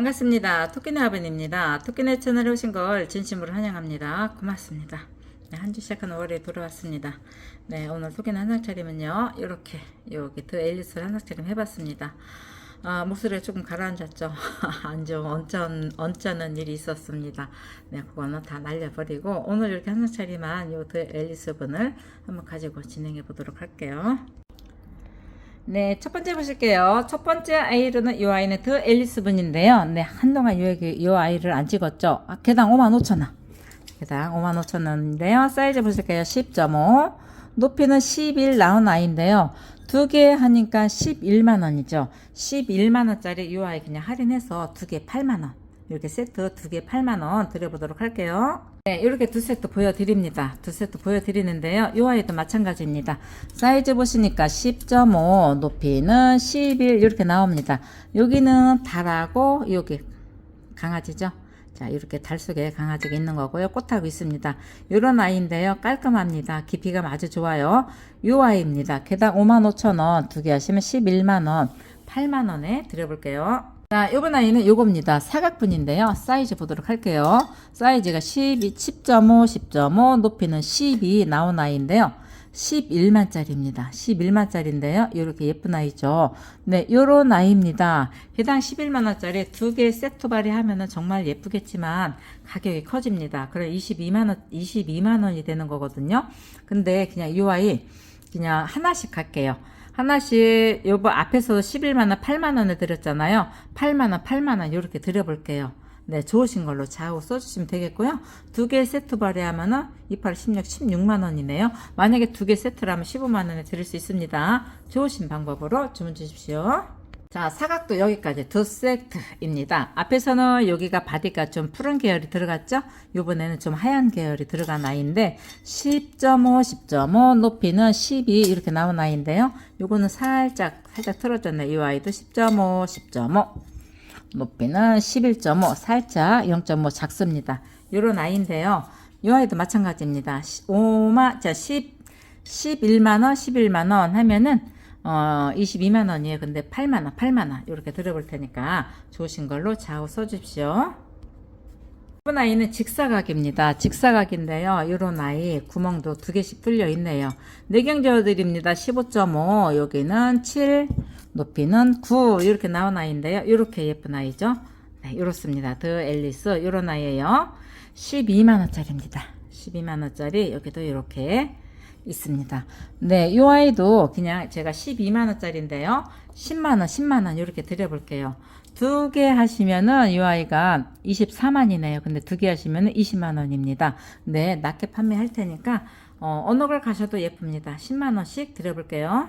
반갑습니다. 토끼네 아버님입니다. 토끼네 채널에 오신 걸 진심으로 환영합니다. 고맙습니다. 네, 한주 시작한 5월에 돌아왔습니다. 네, 오늘 토끼네 한상 차림은요, 이렇게 여기 더 앨리스를 한상 차림 해봤습니다. 아, 목소리가 조금 가라앉았죠. 안 좋은 언짢, 언짢은 일이 있었습니다. 네, 그거는 다 날려버리고, 오늘 이렇게 한상 차림한 요더 앨리스 분을 한번 가지고 진행해 보도록 할게요. 네, 첫 번째 보실게요. 첫 번째 아이는 이 아이는 더 앨리스 분인데요. 네, 한동안 이, 이 아이를 안 찍었죠. 아, 개당 55,000원. 개당 55,000원인데요. 사이즈 보실게요. 10.5. 높이는 11 나온 아이인데요. 두 개 하니까 11만원이죠. 11만원짜리 이 아이 그냥 할인해서 두 개 8만원. 이렇게 세트 두 개 8만원 드려보도록 할게요. 네, 이렇게 두 세트 보여드립니다. 두 세트 보여드리는데요. 이 아이도 마찬가지입니다. 사이즈 보시니까 10.5, 높이는 11 이렇게 나옵니다. 여기는 달하고 여기 강아지죠. 자, 이렇게 달 속에 강아지가 있는 거고요. 꽃하고 있습니다. 이런 아이인데요. 깔끔합니다. 깊이가 아주 좋아요. 이 아이입니다. 개당 55,000원, 두 개 하시면 11만 원, 8만 원에 드려볼게요. 자, 요번 아이는 요겁니다. 사각분인데요. 사이즈 보도록 할게요. 사이즈가 12, 10.5, 10.5, 높이는 12 나온 아이인데요. 11만짜리입니다. 11만짜리인데요. 이렇게 예쁜 아이죠. 네, 요런 아이입니다. 해당 11만원짜리 두 개 세트 발휘하면은 정말 예쁘겠지만 가격이 커집니다. 그럼 22만원, 22만원이 되는 거거든요. 근데 그냥 이 아이 그냥 하나씩 할게요. 하나씩 요거 앞에서 11만원 8만원에 드렸잖아요. 8만원 8만원 이렇게 드려볼게요. 네 좋으신 걸로 좌우 써주시면 되겠고요. 두 개 세트 발휘하면은 28, 16, 16만원이네요. 만약에 두 개 세트라면 15만원에 드릴 수 있습니다. 좋으신 방법으로 주문 주십시오 자, 사각도 여기까지 두 세트입니다. 앞에서는 여기가 바디가 좀 푸른 계열이 들어갔죠? 요번에는 좀 하얀 계열이 들어간 아이인데 10.5, 10.5, 높이는 12 이렇게 나온 아이인데요. 요거는 살짝 살짝 틀어졌네. 이 아이도 10.5, 10.5. 높이는 11.5, 살짝 0.5 작습니다. 요런 아이인데요. 이 아이도 마찬가지입니다. 5만, 자, 10, 11만원, 11만원 하면은 어, 22만 원이에요. 근데 8만 원, 8만 원 이렇게 들어볼 테니까 좋으신 걸로 좌우 써주십시오. 이번 아이는 직사각입니다. 직사각인데요. 이런 아이 구멍도 두 개씩 뚫려 있네요. 내경 저어드립니다. 15.5 여기는 7 높이는 9 이렇게 나온 아이인데요. 이렇게 예쁜 아이죠. 네, 이렇습니다. 더 앨리스 이런 아이예요. 12만 원짜리입니다. 12만 원짜리 여기도 이렇게 있습니다. 네, 이 아이도 그냥 제가 12만원짜리인데요. 10만원, 10만원 이렇게 드려볼게요. 두 개 하시면은 이 아이가 24만이네요. 근데 두 개 하시면은 20만원입니다. 네, 낮게 판매할 테니까, 어, 어느 걸 가셔도 예쁩니다. 10만원씩 드려볼게요.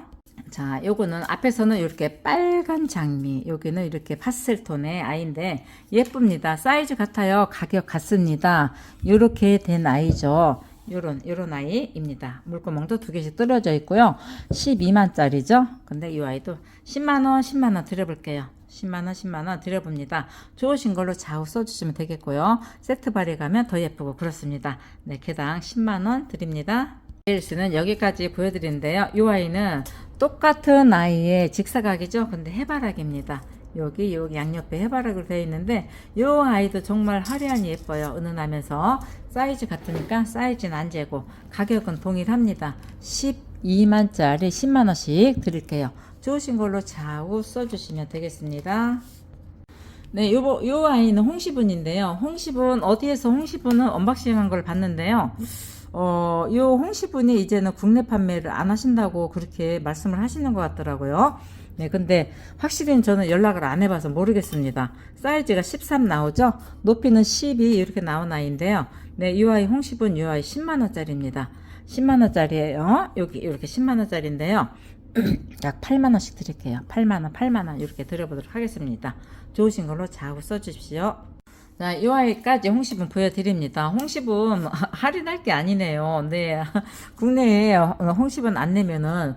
자, 요거는 앞에서는 이렇게 빨간 장미, 여기는 이렇게 파스텔톤의 아이인데 예쁩니다. 사이즈 같아요. 가격 같습니다. 이렇게 된 아이죠. 요런 요런 아이입니다. 물구멍도 두 개씩 뚫어져 있고요. 12만짜리죠. 근데 이 아이도 10만 원, 10만 원 드려 볼게요. 10만 원, 10만 원 드려봅니다. 좋으신 걸로 좌우 써주시면 되겠고요. 세트 발에 가면 더 예쁘고 그렇습니다. 네, 개당 10만 원 드립니다. 릴스는 여기까지 보여드리는데요. 이 아이는 똑같은 아이의 직사각이죠. 근데 해바라기입니다. 여기 여기 양옆에 해바라기로 되어 있는데 이 아이도 정말 화려하니 예뻐요. 은은하면서 사이즈 같으니까 사이즈는 안 재고 가격은 동일합니다. 12만짜리 10만원씩 드릴게요. 좋으신 걸로 좌우 써주시면 되겠습니다. 네, 요, 요 아이는 홍시분인데요. 홍시분, 어디에서 홍시분은 언박싱 한 걸 봤는데요. 어, 요 홍시분이 이제는 국내 판매를 안 하신다고 그렇게 말씀을 하시는 것 같더라고요. 네, 근데 확실히 저는 연락을 안 해봐서 모르겠습니다. 사이즈가 13 나오죠? 높이는 12 이렇게 나온 아이인데요. 네, 이 아이 홍시분 이 아이 10만원짜리입니다. 10만원짜리에요. 여기 이렇게 10만원짜리인데요. 약 8만원씩 드릴게요. 8만원, 8만원 이렇게 드려보도록 하겠습니다. 좋으신 걸로 좌우 써주십시오. 자, 이 아이까지 홍시분 보여드립니다. 홍시분 할인할 게 아니네요. 네. 국내에 홍시분 안 내면은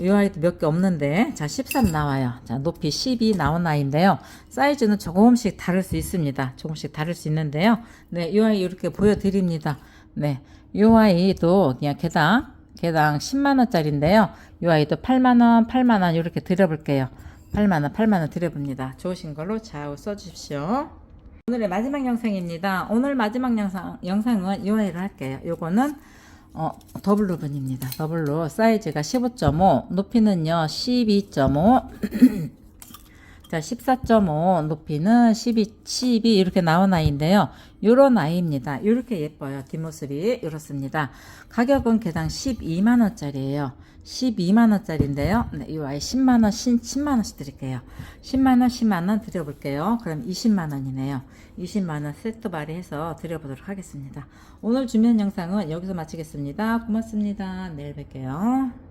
이 아이도 몇 개 없는데. 자, 13 나와요. 자, 높이 12 나온 아이인데요. 사이즈는 조금씩 다를 수 있습니다. 조금씩 다를 수 있는데요. 네, 이 아이 이렇게 보여드립니다. 네. 이 아이도 그냥 개당, 개당 10만원짜리인데요. 이 아이도 8만원, 8만원 이렇게 드려볼게요. 8만원 8만원 드려봅니다 좋으신 걸로 좌우 써주십시오 오늘의 마지막 영상입니다. 오늘 마지막 영상, 영상은 이 아이로 할게요. 요거는 어, 더블 루븐입니다. 더블로 사이즈가 15.5 높이는요 12.5 자, 14.5 높이는 12, 12 이렇게 나온 아이인데요. 요런 아이입니다. 이렇게 예뻐요. 뒷모습이 이렇습니다. 가격은 개당 12만 원짜리예요. 12만 원짜리인데요. 네, 이 아이 10만 원, 10만 원씩 드릴게요. 10만 원, 10만 원 드려볼게요. 그럼 20만 원이네요. 20만 원 세트 발휘해서 드려보도록 하겠습니다. 오늘 준비한 영상은 여기서 마치겠습니다. 고맙습니다. 내일 뵐게요.